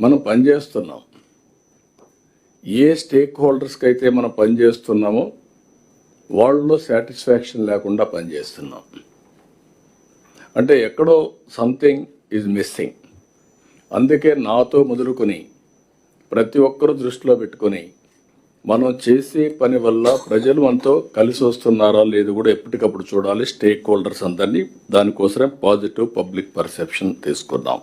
మనం పనిచేస్తున్నాం ఏ స్టేక్ హోల్డర్స్కి అయితే మనం పనిచేస్తున్నామో వాళ్ళలో సాటిస్ఫాక్షన్ లేకుండా పనిచేస్తున్నాం అంటే ఎక్కడో సంథింగ్ ఈజ్ మిస్సింగ్. అందుకే నాతో మొదలుకొని ప్రతి ఒక్కరు దృష్టిలో పెట్టుకొని మనం చేసే పని వల్ల ప్రజలు మనతో కలిసి వస్తున్నారా లేదు కూడా ఎప్పటికప్పుడు చూడాలి. స్టేక్ హోల్డర్స్ అందరినీ దానికోసమే పాజిటివ్ పబ్లిక్ పర్సెప్షన్ తీసుకున్నాం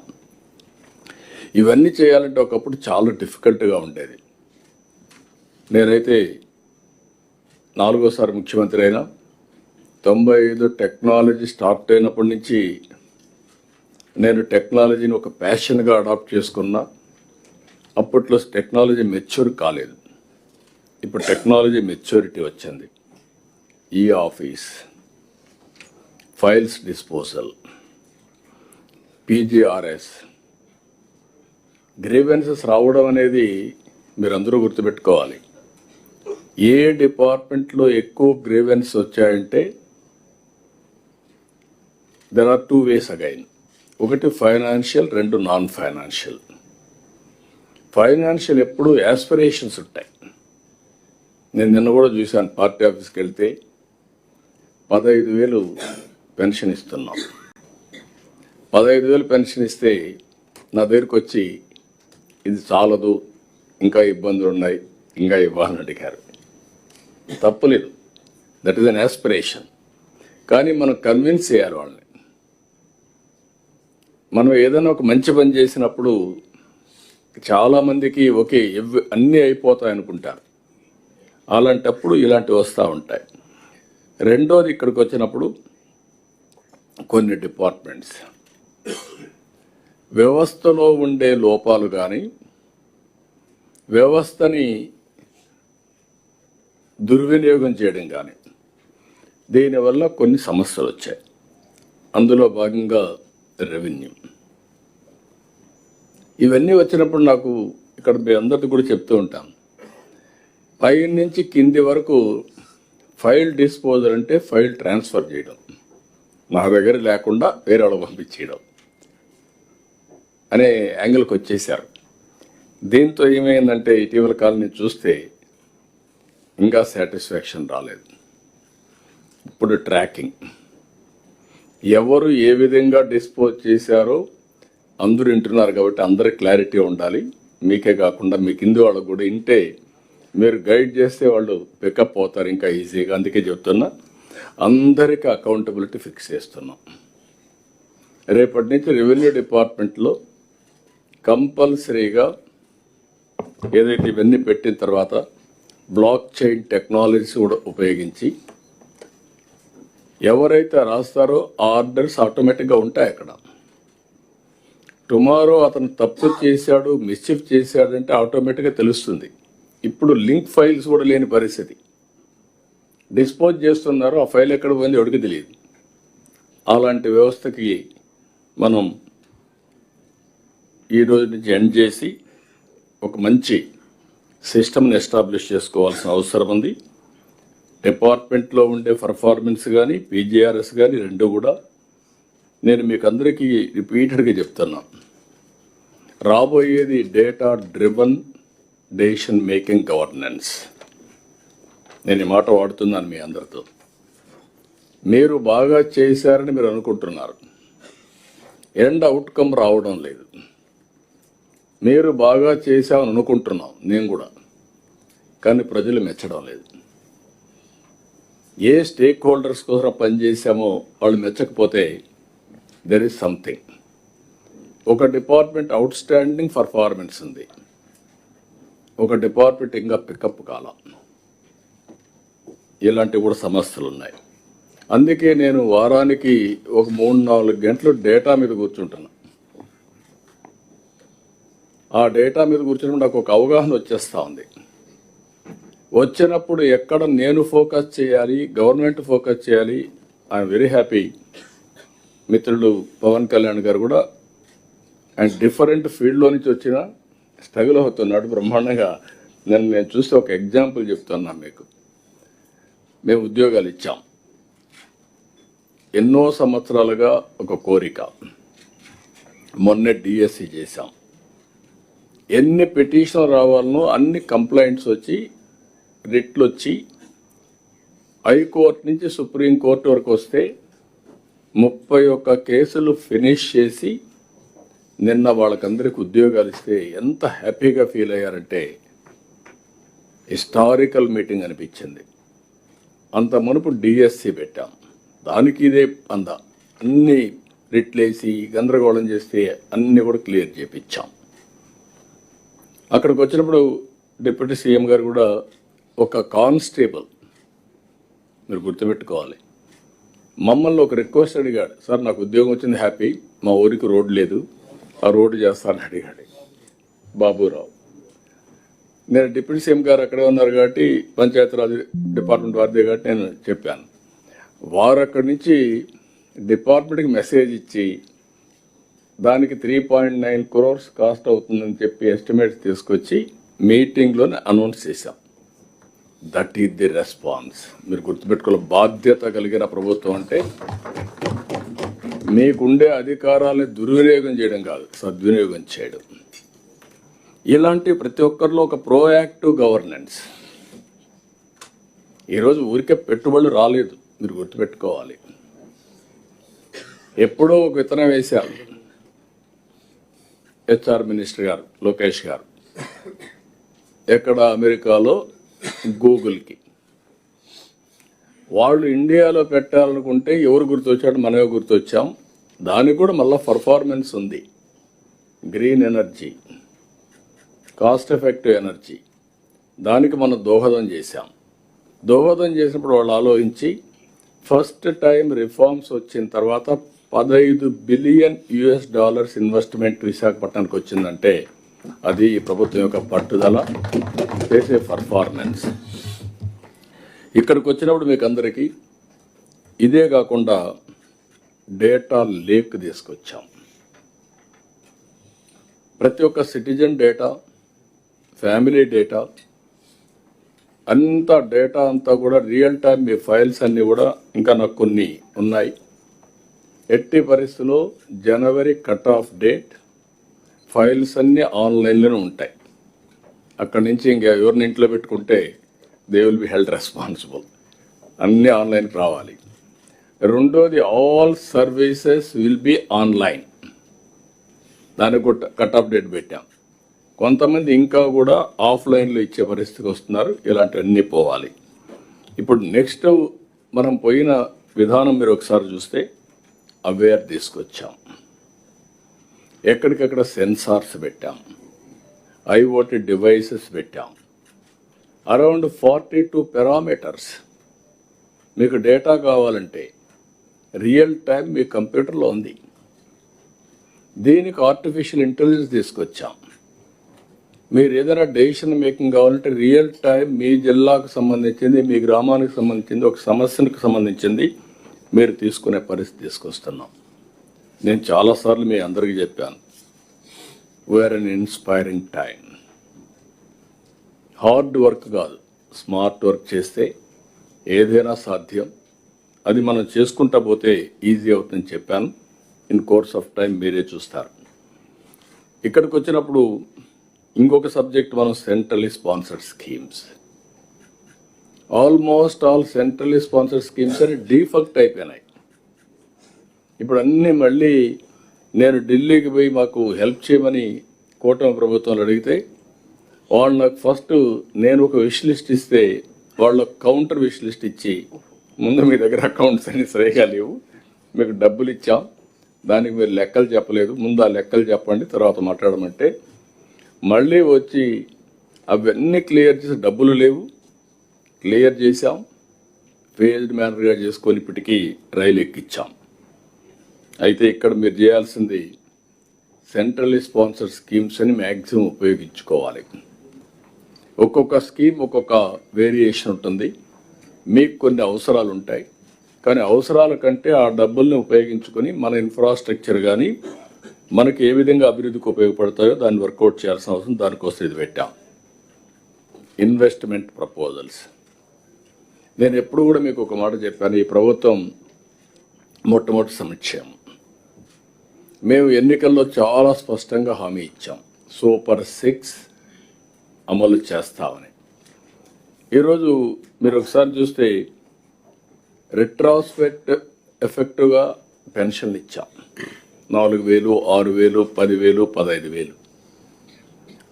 ఇవన్నీ చేయాలంటే ఒకప్పుడు చాలా డిఫికల్ట్గా ఉండేది. నేనైతే నాలుగోసారి ముఖ్యమంత్రి అయినా తొంభై ఐదు టెక్నాలజీ స్టార్ట్ అయినప్పటి నుంచి నేను టెక్నాలజీని ఒక ప్యాషన్గా అడాప్ట్ చేసుకున్నా. అప్పట్లో టెక్నాలజీ మెచ్యూర్ కాలేదు. ఇప్పుడు టెక్నాలజీ మెచ్యూరిటీ వచ్చింది. ఈ office files disposal PGRS grievances రావడం అనేది మీరందరూ గుర్తుపెట్టుకోవాలి. ఏ డిపార్ట్మెంట్లో ఎక్కువ గ్రీవెన్స్ వచ్చాయంటే there are two ways again ఒకటి ఫైనాన్షియల్ రెండు నాన్ ఫైనాన్షియల్ ఫైనాన్షియల్ ఎప్పుడు యాస్పిరేషన్స్ ఉంటాయి. నేను నిన్న కూడా చూశాను పార్టీ ఆఫీస్కి వెళ్తే పదహైదు వేలు పెన్షన్ ఇస్తున్నాం. పదహైదు వేలు పెన్షన్ ఇస్తే నా దగ్గరికి వచ్చి ఇది చాలదు ఇంకా ఇబ్బందులు ఉన్నాయి ఇంకా ఇవ్వాలని అడిగారు. తప్పులేదు. దట్ ఈస్ అన్ ఆస్పిరేషన్ కానీ మనం కన్విన్స్ చేయాలి వాళ్ళని. మనం ఏదైనా ఒక మంచి పని చేసినప్పుడు చాలామందికి ఓకే ఎవ్ అన్నీ అయిపోతాయి అనుకుంటారు. అలాంటప్పుడు ఇలాంటివి వస్తూ ఉంటాయి. రెండోది ఇక్కడికి వచ్చినప్పుడు కొన్ని డిపార్ట్మెంట్స్ వ్యవస్థలో ఉండే లోపాలు కానీ వ్యవస్థని దుర్వినియోగం చేయడం కానీ దీనివల్ల కొన్ని సమస్యలు వచ్చాయి. అందులో భాగంగా రెవెన్యూ. ఇవన్నీ వచ్చినప్పుడు నాకు ఇక్కడ మీ అందరికీ కూడా చెప్తూ ఉంటాను పై నుంచి కింది వరకు ఫైల్ డిస్పోజల్ అంటే ఫైల్ ట్రాన్స్ఫర్ చేయడం. నా దగ్గర లేకుండా వేరే వాళ్ళు పంపించేయడం. అనే యాంగిల్కి వచ్చేసారు దీంతో ఏమైందంటే ఇటీవల కాలం చూస్తే ఇంకా సాటిస్ఫాక్షన్ రాలేదు. ఇప్పుడు ట్రాకింగ్ ఎవరు ఏ విధంగా డిస్పోజ్ చేశారో అందరూ వింటున్నారు కాబట్టి అందరి క్లారిటీ ఉండాలి. మీకే కాకుండా మీ కింది వాళ్ళకు కూడా ఇంటే మీరు గైడ్ చేస్తే వాళ్ళు పికప్ అవుతారు ఇంకా ఈజీగా అందుకే చెప్తున్నా అందరికీ అకౌంటబిలిటీ ఫిక్స్ చేస్తున్నాం. రేపటి నుంచి రెవెన్యూ డిపార్ట్మెంట్లో కంపల్సరీగా ఏదైతే ఇవన్నీ పెట్టిన తర్వాత బ్లాక్ చైన్ టెక్నాలజీస్ కూడా ఉపయోగించి ఎవరైతే రాస్తారో ఆర్డర్స్ ఆటోమేటిక్గా ఉంటాయి అక్కడ. టుమారో అతను తప్పు చేశాడు మిస్చిఫ్ చేశాడంటే ఆటోమేటిక్గా తెలుస్తుంది. ఇప్పుడు లింక్ ఫైల్స్ కూడా లేని పరిస్థితి. డిస్పోజ్ చేస్తున్నారు ఆ ఫైల్ ఎక్కడ పోయింది ఎవరికి తెలియదు. అలాంటి వ్యవస్థకి మనం ఈ రోజు నుంచి ఎండ్ చేసి ఒక మంచి సిస్టమ్ని ఎస్టాబ్లిష్ చేసుకోవాల్సిన అవసరం ఉంది. డిపార్ట్మెంట్లో ఉండే పర్ఫార్మెన్స్ కానీ పీజీఆర్ఎస్ కానీ రెండు కూడా నేను మీకు అందరికీ రిపీటెడ్గా చెప్తున్నా. రాబోయేది data driven decision making governance. నేను ఈ మాట వాడుతున్నాను మీ అందరితో. మీరు బాగా చేశారని మీరు అనుకుంటున్నారు. ఎండ్ అవుట్కమ్ రావడం లేదు. మీరు బాగా చేశామని అనుకుంటున్నాం నేను కూడా. కానీ ప్రజలు మెచ్చడం లేదు. ఏ స్టేక్ హోల్డర్స్ కోసం పనిచేశామో వాళ్ళు మెచ్చకపోతే దెర్ ఇస్ సంథింగ్ ఒక డిపార్ట్మెంట్ అవుట్ స్టాండింగ్ పర్ఫార్మెన్స్ ఉంది. ఒక డిపార్ట్మెంట్ ఇంకా పికప్ కాలం. ఇలాంటివి కూడా సమస్యలు ఉన్నాయి అందుకే నేను వారానికి ఒక మూడు నాలుగు గంటలు డేటా మీద కూర్చుంటాను ఆ డేటా మీద కూర్చున్నప్పుడు నాకు ఒక అవగాహన వచ్చేస్తూ ఉంది. వచ్చినప్పుడు ఎక్కడ నేను ఫోకస్ చేయాలి గవర్నమెంట్ ఫోకస్ చేయాలి ఐఎమ్ వెరీ హ్యాపీ. మిత్రుడు పవన్ కళ్యాణ్ గారు కూడా అండ్ డిఫరెంట్ ఫీల్డ్లో నుంచి వచ్చిన స్ట్రగుల్ అవుతున్నాడు బ్రహ్మాండంగా. నేను నేను చూస్తే ఒక ఎగ్జాంపుల్ చెప్తున్నాను మీకు. మేము ఉద్యోగాలు ఇచ్చాం. ఎన్నో సంవత్సరాలుగా ఒక కోరిక. మొన్నే డిఎస్సి చేశాం. ఎన్ని పిటిషన్ రావాలనో అన్ని కంప్లైంట్స్ వచ్చి రిట్లు వచ్చి హైకోర్టు నుంచి సుప్రీంకోర్టు వరకు వస్తే ముప్పై ఒక్క కేసులు ఫినిష్ చేసి నిన్న వాళ్ళకందరికి ఉద్యోగాలు ఇస్తే ఎంత హ్యాపీగా ఫీల్ అయ్యారంటే హిస్టారికల్ మీటింగ్ అనిపించింది. అంత మునుపు డిఎస్సి పెట్టాం. దానికి ఇదే అంద అన్ని రిట్లేసి గందరగోళం చేస్తే అన్నీ కూడా క్లియర్ చేపించాం. అక్కడికి వచ్చినప్పుడు డిప్యూటీ సీఎం గారు కూడా ఒక కానిస్టేబుల్. మీరు గుర్తుపెట్టుకోవాలి. మమ్మల్ని ఒక రిక్వెస్ట్ అడిగాడు. సార్ నాకు ఉద్యోగం వచ్చింది హ్యాపీ. మా ఊరికి రోడ్ లేదు. ఆ రోడ్డు చేస్తానని అడిగాడు. బాబురావు నేను డిప్యూటీ సీఎం గారు అక్కడే ఉన్నారు కాబట్టి పంచాయతీరాజ్ డిపార్ట్మెంట్ వారిదే కాబట్టి నేను చెప్పాను. వారు అక్కడి నుంచి డిపార్ట్మెంట్కి మెసేజ్ ఇచ్చి దానికి three point nine crores cost అవుతుందని చెప్పి ఎస్టిమేట్స్ తీసుకొచ్చి మీటింగ్లోనే అనౌన్స్ చేశాం. దట్ ఈజ్ ది రెస్పాన్స్ మీరు గుర్తుపెట్టుకోవాలి బాధ్యత కలిగిన ప్రభుత్వం అంటే మీకుండే అధికారాలని దుర్వినియోగం చేయడం కాదు సద్వినియోగం చేయడం. ఇలాంటి ప్రతి ఒక్కరిలో ఒక ప్రోయాక్టివ్ గవర్నెన్స్ ఈరోజు ఊరికే పెట్టుబడులు రాలేదు మీరు గుర్తుపెట్టుకోవాలి. ఎప్పుడో ఒక విత్తనం వేశారు. హెచ్ఆర్ మినిస్టర్ గారు లోకేష్ గారు. ఎక్కడ అమెరికాలో? గూగుల్కి. వాళ్ళు ఇండియాలో పెట్టాలనుకుంటే ఎవరు గుర్తొచ్చాడు మనమే గుర్తొచ్చాం. దానికి కూడా మళ్ళీ పర్ఫార్మెన్స్ ఉంది. Green energy. Cost effective energy. దానికి మనం దోహదం చేశాం. దోహదం చేసినప్పుడు వాళ్ళు ఆలోచించి ఫస్ట్ టైం రిఫార్మ్స్ వచ్చిన తర్వాత పదహైదు బిలియన్ యుఎస్ డాలర్స్ ఇన్వెస్ట్మెంట్ విశాఖపట్నానికి వచ్చిందంటే అది ఈ ప్రభుత్వం యొక్క పట్టుదల చేసే పర్ఫార్మెన్స్ ఇక్కడికి వచ్చినప్పుడు మీకు అందరికీ ఇదే కాకుండా డేటా లేక్ తీసుకొచ్చాం. ప్రతి ఒక్క సిటిజన్ డేటా ఫ్యామిలీ డేటా అంత డేటా అంతా కూడా రియల్ టైం మీ ఫైల్స్ అన్నీ కూడా ఇంకా నాకు కొన్ని ఉన్నాయి. ఎట్టి పరిస్థితుల్లో January cut off date files అన్నీ ఆన్లైన్లోనే ఉంటాయి. అక్కడి నుంచి ఇంకా ఎవరిని ఇంట్లో పెట్టుకుంటే they will be held responsible అన్నీ ఆన్లైన్కి రావాలి. రెండోది all services will be online దానికి కూడా కట్ ఆఫ్ డేట్ పెట్టాం. కొంతమంది ఇంకా కూడా ఆఫ్లైన్లో ఇచ్చే పరిస్థితికి వస్తున్నారు. ఇలాంటివన్నీ పోవాలి. ఇప్పుడు నెక్స్ట్ మనం పోయిన విధానం మీరు ఒకసారి చూస్తే అవేర్ తీసుకొచ్చాం. ఎక్కడికక్కడ సెన్సార్స్ పెట్టాం. ఐఓటీ డివైసెస్ పెట్టాం. అరౌండ్ ఫార్టీ టూ పెరామీటర్స్ మీకు డేటా కావాలంటే రియల్ టైం మీ కంప్యూటర్లో ఉంది. దీనికి ఆర్టిఫిషియల్ ఇంటెలిజెన్స్ తీసుకొచ్చాం. మీరు ఏదైనా డెసిషన్ మేకింగ్ కావాలంటే రియల్ టైం మీ జిల్లాకు సంబంధించింది మీ గ్రామానికి సంబంధించింది ఒక సమస్యకు సంబంధించింది మీరు తీసుకునే పరిస్థితి తీసుకొస్తున్నాం. నేను చాలాసార్లు మీ అందరికీ చెప్పాను. We are an inspiring time hard work కాదు. స్మార్ట్ వర్క్ చేస్తే ఏదైనా సాధ్యం. అది మనం చేసుకుంటా పోతే ఈజీ అవుతుందని చెప్పాను. ఇన్ కోర్స్ ఆఫ్ టైం మీరే చూస్తారు. ఇక్కడికి వచ్చినప్పుడు ఇంకొక సబ్జెక్ట్ మనం centrally sponsored schemes almost all centrally sponsored schemes అని డీఫక్ట్ అయిపోయినాయి. ఇప్పుడు అన్నీ మళ్ళీ నేను ఢిల్లీకి పోయి మాకు హెల్ప్ చేయమని కూటమి ప్రభుత్వంలో అడిగితే వాళ్ళు నాకు ఫస్ట్ నేను ఒక విష్ లిస్ట్ ఇస్తే వాళ్ళు కౌంటర్ విష్ లిస్ట్ ఇచ్చి ముందు మీ దగ్గర అకౌంట్స్ అన్ని సరిగా లేవు మీకు డబ్బులు ఇచ్చాం దానికి మీరు లెక్కలు చెప్పలేదు ముందు ఆ లెక్కలు చెప్పండి తర్వాత మాట్లాడమంటే మళ్ళీ వచ్చి అవన్నీ క్లియర్ చేసి డబ్బులు లేవు క్లియర్ చేశాం. ఫేజ్డ్ మేనర్గా చేసుకొని ఇప్పటికీ రైలు ఎక్కించాం అయితే ఇక్కడ మీరు చేయాల్సింది సెంట్రల్ స్పాన్సర్ స్కీమ్స్ అని మ్యాక్సిమం ఉపయోగించుకోవాలి. ఒక్కొక్క స్కీమ్ ఒక్కొక్క వేరియేషన్ ఉంటుంది. మీకు కొన్ని అవసరాలు ఉంటాయి. కానీ అవసరాల కంటే ఆ డబ్బుల్ని ఉపయోగించుకొని మన ఇన్ఫ్రాస్ట్రక్చర్ కానీ మనకి ఏ విధంగా అభివృద్ధికి ఉపయోగపడతాయో దాన్ని వర్కౌట్ చేయాల్సిన అవసరం దానికోసం ఇది పెట్టాం. Investment proposals. నేను ఎప్పుడు కూడా మీకు ఒక మాట చెప్పాను ఈ ప్రభుత్వం మొట్టమొదటి సమక్షయం మేము ఎన్నికల్లో చాలా స్పష్టంగా హామీ ఇచ్చాం. సూపర్ సిక్స్ అమలు చేస్తామని. ఈరోజు మీరు ఒకసారి చూస్తే రిట్రాస్పెక్ట్ ఎఫెక్టివ్గా పెన్షన్లు ఇచ్చాం. నాలుగు వేలు ఆరు వేలు పదివేలు పదహైదు వేలు.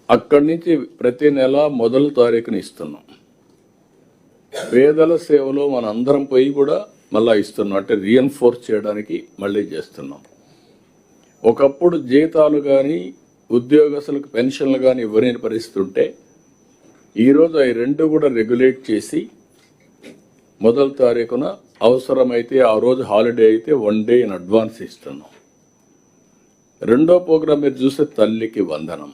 అక్కడి నుంచి ప్రతి నెల మొదటి తారీఖున ఇస్తున్నాం. పేదల సేవలో మన అందరం పోయి కూడా మళ్ళీ ఇస్తున్నాం. అంటే రీఎన్ఫోర్స్ చేయడానికి మళ్ళీ చేస్తున్నాం. ఒకప్పుడు జీతాలు కానీ ఉద్యోగస్తులకు పెన్షన్లు కానీ ఇవ్వలేని పరిస్థితి ఉంటే ఈరోజు అవి రెండు కూడా రెగ్యులేట్ చేసి మొదటి తారీఖున అవసరమైతే ఆ రోజు హాలిడే అయితే వన్ డే ఇన్ అడ్వాన్స్ ఇస్తున్నాం. రెండో ప్రోగ్రాం మీరు చూస్తే తల్లికి వందనం.